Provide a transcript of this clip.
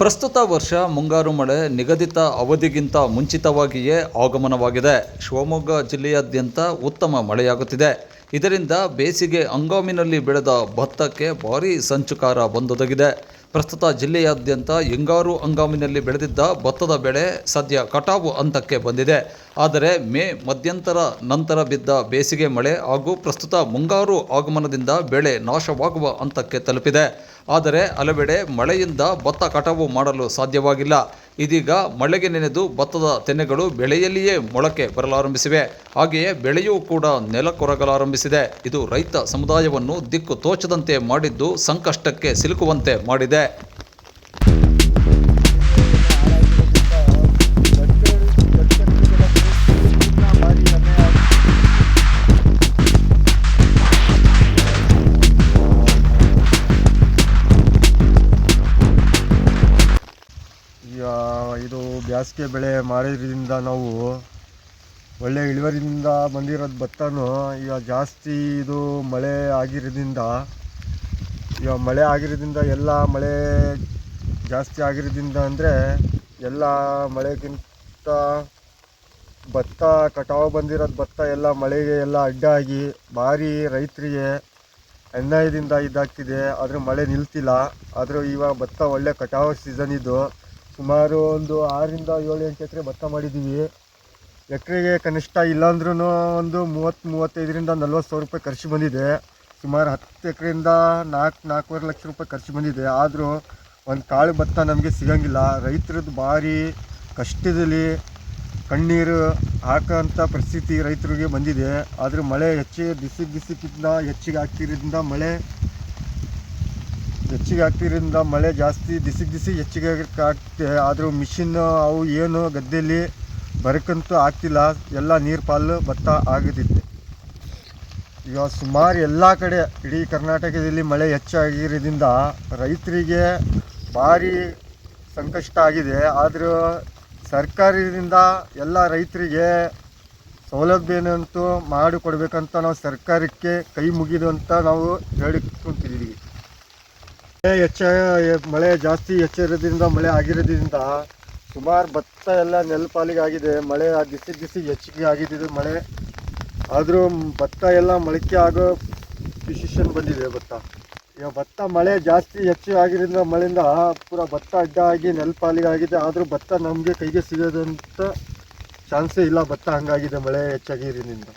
ಪ್ರಸ್ತುತ ವರ್ಷ ಮುಂಗಾರು ಮಳೆ ನಿಗದಿತ ಅವಧಿಗಿಂತ ಮುಂಚಿತವಾಗಿಯೇ ಆಗಮನವಾಗಿದೆ. ಶಿವಮೊಗ್ಗ ಜಿಲ್ಲೆಯಾದ್ಯಂತ ಉತ್ತಮ ಮಳೆಯಾಗುತ್ತಿದೆ. ಇದರಿಂದ ಬೇಸಿಗೆ ಹಂಗಾಮಿನಲ್ಲಿ ಬೆಳೆದ ಭತ್ತಕ್ಕೆ ಭಾರೀ ಸಂಚುಕಾರ ಬಂದೊದಗಿದೆ. ಪ್ರಸ್ತುತ ಜಿಲ್ಲೆಯಾದ್ಯಂತ ಹಿಂಗಾರು ಹಂಗಾಮಿನಲ್ಲಿ ಬೆಳೆದಿದ್ದ ಭತ್ತದ ಬೆಳೆ ಸದ್ಯ ಕಟಾವು ಹಂತಕ್ಕೆ ಬಂದಿದೆ. ಆದರೆ ಮೇ ಮಧ್ಯಂತರ ನಂತರ ಬಿದ್ದ ಬೇಸಿಗೆ ಮಳೆ ಹಾಗೂ ಪ್ರಸ್ತುತ ಮುಂಗಾರು ಆಗಮನದಿಂದ ಬೆಳೆ ನಾಶವಾಗುವ ಹಂತಕ್ಕೆ ತಲುಪಿದೆ. ಆದರೆ ಹಲವೆಡೆ ಮಳೆಯಿಂದ ಭತ್ತ ಕಟಾವು ಮಾಡಲು ಸಾಧ್ಯವಾಗಿಲ್ಲ. ಇದೀಗ ಮಳೆಗೆ ನೆನೆದು ಭತ್ತದ ತೆನೆಗಳು ಬೆಳೆಯಲ್ಲಿಯೇ ಮೊಳಕೆ ಬರಲಾರಂಭಿಸಿವೆ. ಹಾಗೆಯೇ ಬೆಳೆಯೂ ಕೂಡ ನೆಲಕೊರಗಲಾರಂಭಿಸಿದೆ. ಇದು ರೈತ ಸಮುದಾಯವನ್ನು ದಿಕ್ಕು ತೋಚದಂತೆ ಮಾಡಿದ್ದು ಸಂಕಷ್ಟಕ್ಕೆ ಸಿಲುಕುವಂತೆ ಮಾಡಿದೆ. ಬೇಸಿಗೆ ಬೆಳೆ ಮಾಡಿದ್ರಿಂದ ನಾವು ಒಳ್ಳೆ ಇಳುವರಿಯಿಂದ ಬಂದಿರೋದು ಭತ್ತನೂ ಈಗ ಜಾಸ್ತಿ ಇದು ಮಳೆ ಆಗಿರೋದ್ರಿಂದ, ಈಗ ಮಳೆ ಆಗಿರೋದ್ರಿಂದ ಎಲ್ಲ ಮಳೆ ಜಾಸ್ತಿ ಆಗಿರೋದ್ರಿಂದ ಅಂದರೆ ಎಲ್ಲ ಮಳೆಗಿಂತ ಭತ್ತ, ಕಟಾವು ಬಂದಿರೋದು ಭತ್ತ ಎಲ್ಲ ಮಳೆಗೆ ಎಲ್ಲ ಅಡ್ಡಾಗಿ ಭಾರಿ ರೈತರಿಗೆ ಅನ್ಯಾಯದಿಂದ ಇದಾಗ್ತಿದೆ. ಆದರೆ ಮಳೆ ನಿಲ್ತಿಲ್ಲ. ಆದರೂ ಇವಾಗ ಭತ್ತ ಒಳ್ಳೆ ಕಟಾವು ಸೀಸನ್ ಇದು. ಸುಮಾರು ಒಂದು ಆರರಿಂದ ಏಳು ಎಂಟು ಎಕರೆ ಭತ್ತ ಮಾಡಿದ್ದೀವಿ. ಎಕರೆಗೆ ಕನಿಷ್ಠ ಇಲ್ಲಾಂದ್ರೂ ಒಂದು ಮೂವತ್ತು, ಮೂವತ್ತೈದರಿಂದ ನಲ್ವತ್ತು ಸಾವಿರ ರೂಪಾಯಿ ಖರ್ಚು ಬಂದಿದೆ. ಸುಮಾರು ಹತ್ತು ಎಕರೆಯಿಂದ ನಾಲ್ಕು, ನಾಲ್ಕೂವರೆ ಲಕ್ಷ ರೂಪಾಯಿ ಖರ್ಚು ಬಂದಿದೆ. ಆದರೂ ಒಂದು ಕಾಳು ಭತ್ತ ನಮಗೆ ಸಿಗಂಗಿಲ್ಲ. ರೈತರದ್ದು ಭಾರಿ ಕಷ್ಟದಲ್ಲಿ ಕಣ್ಣೀರು ಹಾಕೋಂಥ ಪರಿಸ್ಥಿತಿ ರೈತರಿಗೆ ಬಂದಿದೆ. ಆದರೆ ಮಳೆ ಹೆಚ್ಚಿಗೆ ಬಿಸಿ ಬಿಸಿಕ್ಕಿಂತ ಹೆಚ್ಚಿಗೆ ಆಗ್ತಿರೋದ್ರಿಂದ ಮಳೆ ಹೆಚ್ಚಿಗೆ ಆಗ್ತಿರೋದ್ರಿಂದ ಮಳೆ ಜಾಸ್ತಿ ದಿಸಿಗೆ ದಿಸಿ ಹೆಚ್ಚಿಗೆ ಆಗ್ತಿದೆ ಆದರೂ ಮಿಷಿನ್ ಅವು ಏನು ಗದ್ದೆಯಲ್ಲಿ ಬರಕ್ಕಂತೂ ಆಗ್ತಿಲ್ಲ. ಎಲ್ಲ ನೀರು ಪಾಲು ಭತ್ತ ಆಗುತ್ತಿದೆ ಈಗ ಸುಮಾರು ಎಲ್ಲ ಕಡೆ ಇಡೀ ಕರ್ನಾಟಕದಲ್ಲಿ ಮಳೆ ಹೆಚ್ಚಾಗಿರೋದ್ರಿಂದ ರೈತರಿಗೆ ಭಾರಿ ಸಂಕಷ್ಟ ಆಗಿದೆ. ಆದರೂ ಸರ್ಕಾರದಿಂದ ಎಲ್ಲ ರೈತರಿಗೆ ಸೌಲಭ್ಯನಂತೂ ಮಾಡಿಕೊಡ್ಬೇಕಂತ ನಾವು ಸರ್ಕಾರಕ್ಕೆ ಕೈ ಮುಗಿದು ಅಂತ ನಾವು ಹೇಳಿಕೊಂತಿದ್ದೀವಿ ಮಳೆ ಹೆಚ್ಚ ಮಳೆ ಜಾಸ್ತಿ ಹೆಚ್ಚಿರೋದ್ರಿಂದ, ಮಳೆ ಆಗಿರೋದ್ರಿಂದ ಸುಮಾರು ಭತ್ತ ಎಲ್ಲ ನೆಲಪಾಲಿಗೆ ಆಗಿದೆ ಮಳೆ ದಿಸಿ ದಿಸಿ ಹೆಚ್ಚಿಗೆ ಆಗಿದ್ದು ಮಳೆ. ಆದರೂ ಭತ್ತ ಎಲ್ಲ ಮೊಳಕೆ ಆಗೋ ಡಿಸಿಷನ್ ಬಂದಿದೆ ಭತ್ತ. ಈಗ ಭತ್ತ ಮಳೆ ಜಾಸ್ತಿ ಹೆಚ್ಚು ಆಗಿರೋದ್ರಿಂದ ಮಳೆಯಿಂದ ಪೂರ ಭತ್ತ ಅಡ್ಡ ಆಗಿ ನೆಲಪಾಲಿಗೆ ಆಗಿದೆ ಆದರೂ ಭತ್ತ ನಮಗೆ ಕೈಗೆ ಸಿಗೋದಂತ ಚಾನ್ಸೇ ಇಲ್ಲ ಭತ್ತ ಹಂಗಾಗಿದೆ ಮಳೆ ಹೆಚ್ಚಾಗಿರೋದ್ರಿಂದ